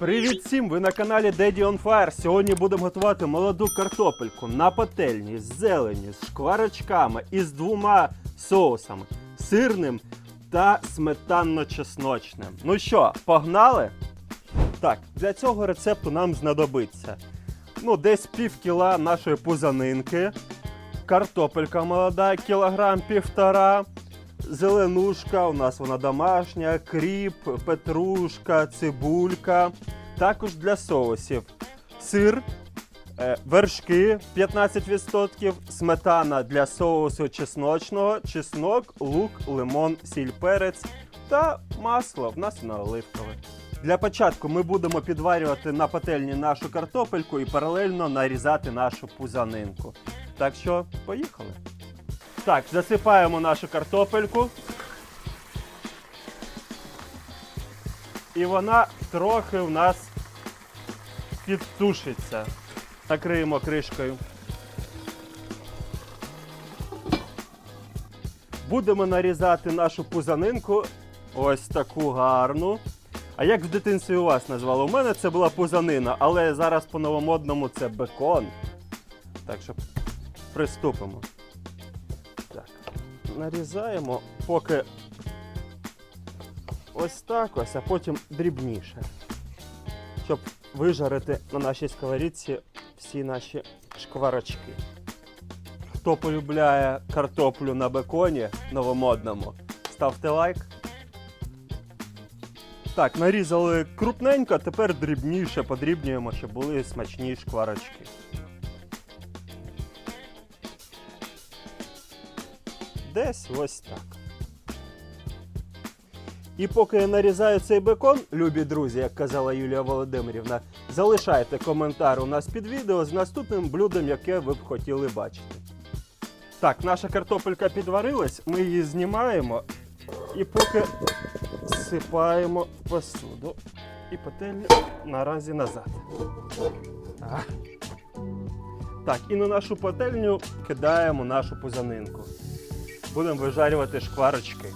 Привіт всім! Ви на каналі Daddy on Fire. Сьогодні будемо готувати молоду картопельку на пательні з зеленю, з шкварочками і з двома соусами сирним та сметанно-чесночним. Ну що, погнали? Так, для цього рецепту нам знадобиться ну, десь пів кіла нашої пузанинки, картопелька молода, кілограм півтора. Зеленушка, у нас вона домашня, кріп, петрушка, цибулька. Також для соусів сир, е, вершки 15%, сметана для соусу чесночного, чеснок, лук, лимон, сіль, перець та масло. В нас на оливкове. Для початку ми будемо підварювати на пательні нашу картопельку і паралельно нарізати нашу пузанинку. Так що, поїхали. Так, засипаємо нашу картопельку. І вона трохи у нас підтушиться. Накриємо кришкою. Будемо нарізати нашу пузанинку. Ось таку гарну. А як в дитинстві у вас назвали? У мене це була пузанина, але зараз по новомодному це бекон. Так що приступимо. Нарізаємо поки ось так ось, а потім дрібніше. Щоб вижарити на нашій сковорідці всі наші шкварочки. Хто полюбляє картоплю на беконі новомодному, ставте лайк. Так, нарізали крупненько, тепер дрібніше подрібнюємо, щоб були смачні шкварочки. Десь ось так. І поки я нарізаю цей бекон, любі друзі, як казала Юлія Володимирівна, залишайте коментар у нас під відео з наступним блюдом, яке ви б хотіли бачити. Так, наша картопелька підварилась, ми її знімаємо і поки сипаємо в посуду. І пательню наразі назад. Так, і на нашу пательню кидаємо нашу пузанинку. Будемо вижарювати шкварочки.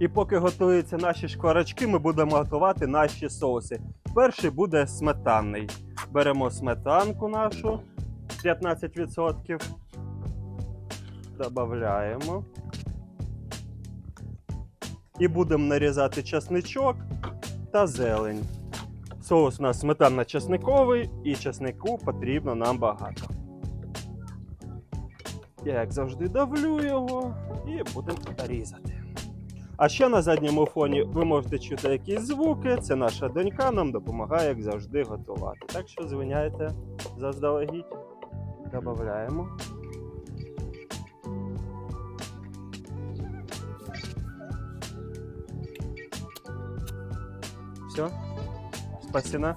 І поки готуються наші шкварочки, ми будемо готувати наші соуси. Перший буде сметанний. Беремо сметанку нашу 15%. Додаємо. І будемо нарізати часничок та зелень. Соус у нас сметанно-часниковий і часнику потрібно нам багато. Я, як завжди, давлю його і будемо різати. А ще на задньому фоні ви можете чути якісь звуки. Це наша донька нам допомагає, як завжди, готувати. Так що звиняйте заздалегідь. Додаємо. Все. Спасіна.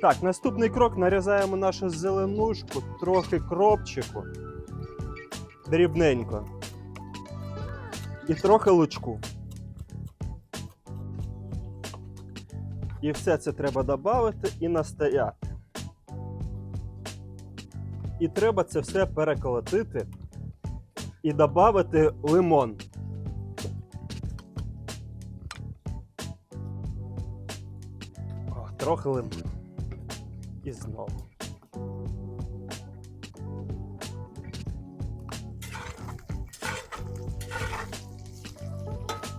Так, наступний крок нарізаємо нашу зеленушку, трохи кропчику. Дрібненько. І трохи лучку. І все це треба додати і настояти. І треба це все переколотити і додати лимон. Трохи лимон. І знову.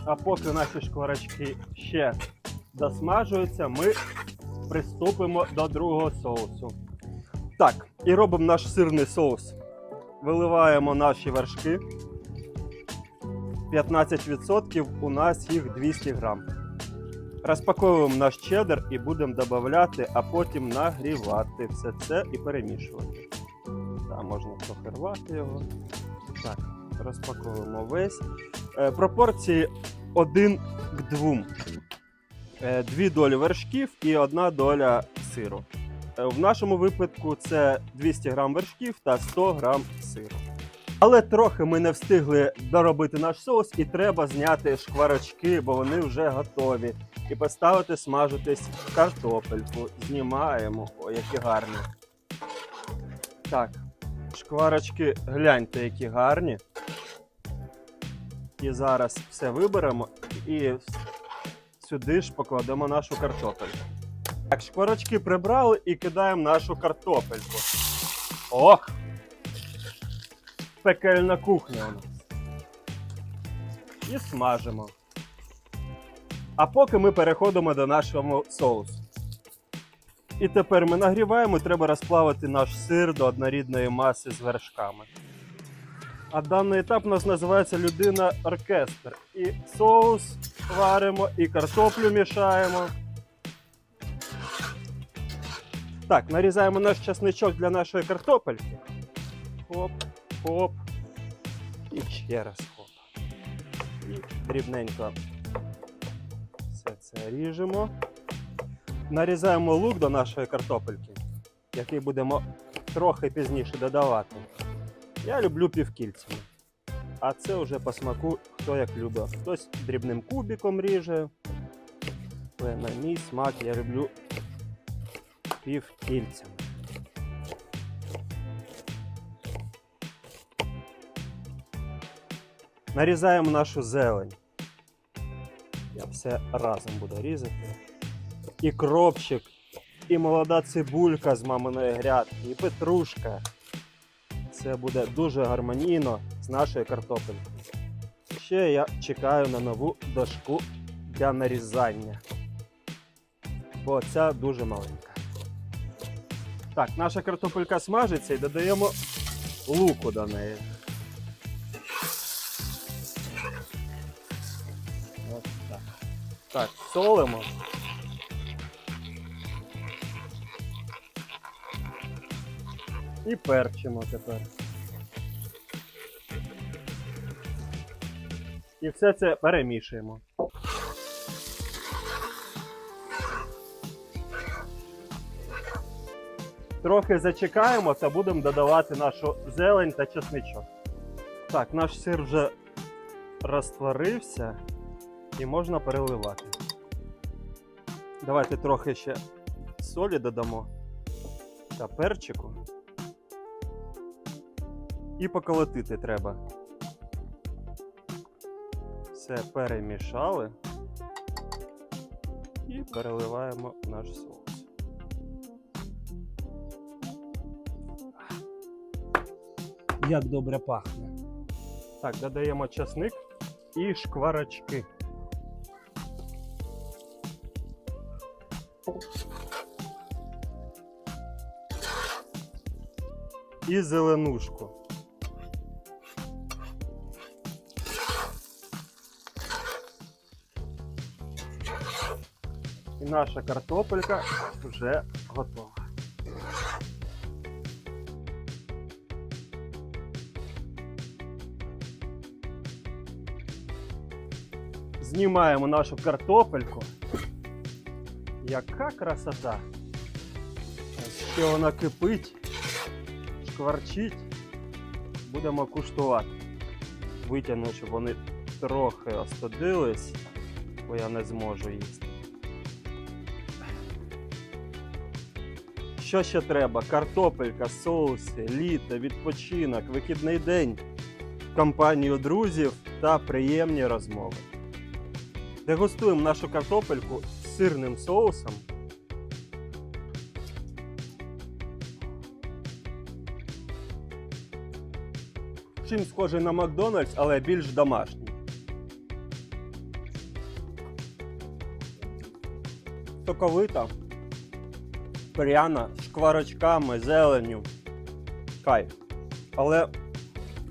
А поки наші шкварочки ще досмажуються, ми приступимо до другого соусу. Так, і робимо наш сирний соус. Виливаємо наші вершки. 15% у нас їх 200 грам. Розпаковуємо наш чеддер і будемо додавати, а потім нагрівати все це і перемішувати. Так, можна трохи рвати його. Так, розпаковуємо весь. Е, пропорції 1 к 2. Е, Дві долі вершків і одна доля сиру. Е, В нашому випадку це 200 грам вершків та 100 грам сиру. Але трохи ми не встигли доробити наш соус і треба зняти шкварочки, бо вони вже готові. І поставити смажитись картопельку. Знімаємо. О, які гарні. Так, шкварочки, гляньте, які гарні. І зараз все виберемо і сюди ж покладемо нашу картопельку. Так, шкварочки прибрали і кидаємо нашу картопельку. Ох! Пекельна кухня у нас. І смажимо. А поки ми переходимо до нашого соусу. І тепер ми нагріваємо, треба розплавити наш сир до однорідної маси з вершками. А даний етап у нас називається людина оркестр. І соус варимо, і картоплю мішаємо. Так, нарізаємо наш часничок для нашої картопельки. Хоп, хоп. І ще раз хоп. І дрібненько ріжемо. Нарізаємо лук до нашої картопельки, який будемо трохи пізніше додавати. Я люблю півкільцями. А це вже по смаку хто як любить. Хтось дрібним кубиком ріже. Але на мій смак я люблю півкільцями. Нарізаємо нашу зелень. Я все разом буду різати. І кропчик, і молода цибулька з маминої грядки, і петрушка. Це буде дуже гармонійно з нашою картопелькою. Ще я чекаю на нову дошку для нарізання. Бо ця дуже маленька. Так, наша картопелька смажиться і додаємо луку до неї. Так, солимо. І перчимо тепер. І все це перемішуємо. Трохи зачекаємо та будемо додавати нашу зелень та чесничок. Так, наш сир вже розтворився і можна переливати. Давайте трохи ще солі додамо та перчику. І поколотити треба. Все перемішали і переливаємо наш соус. Як добре пахне. Так, додаємо часник і шкварочки. І зеленушку. І наша картопелька вже готова. Знімаємо нашу картопельку. Яка красота! Ще вона кипить, шкварчить. Будемо куштувати. Витягну, щоб вони трохи остудились, бо я не зможу їсти. Що ще треба? Картопелька, соуси, літо, відпочинок, вихідний день, компанію друзів та приємні розмови. Дегустуємо нашу картопельку сирним соусом. Чим схожий на Макдональдс, але більш домашній. Соковита, пряна, шкварочками, зеленню. Кайф. Але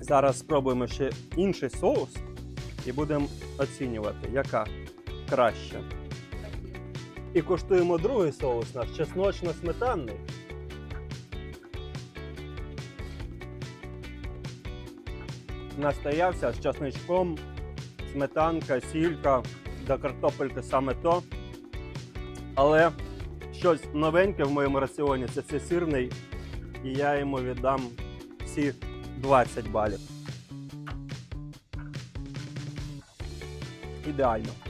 зараз спробуємо ще інший соус і будемо оцінювати, яка краща. І куштуємо другий соус наш чесночно-сметанний. Настоявся з часничком, сметанка, сілька, до картопельки саме то. Але щось новеньке в моєму раціоні це цей сирний, і я йому віддам всі 20 балів. Ідеально.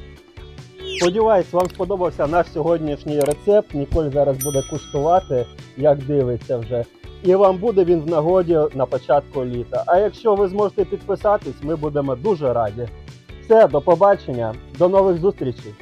Сподіваюсь, вам сподобався наш сьогоднішній рецепт. Ніколь зараз буде куштувати, як дивиться вже. І вам буде він в нагоді на початку літа. А якщо ви зможете підписатись, ми будемо дуже раді. Все, до побачення, до нових зустрічей.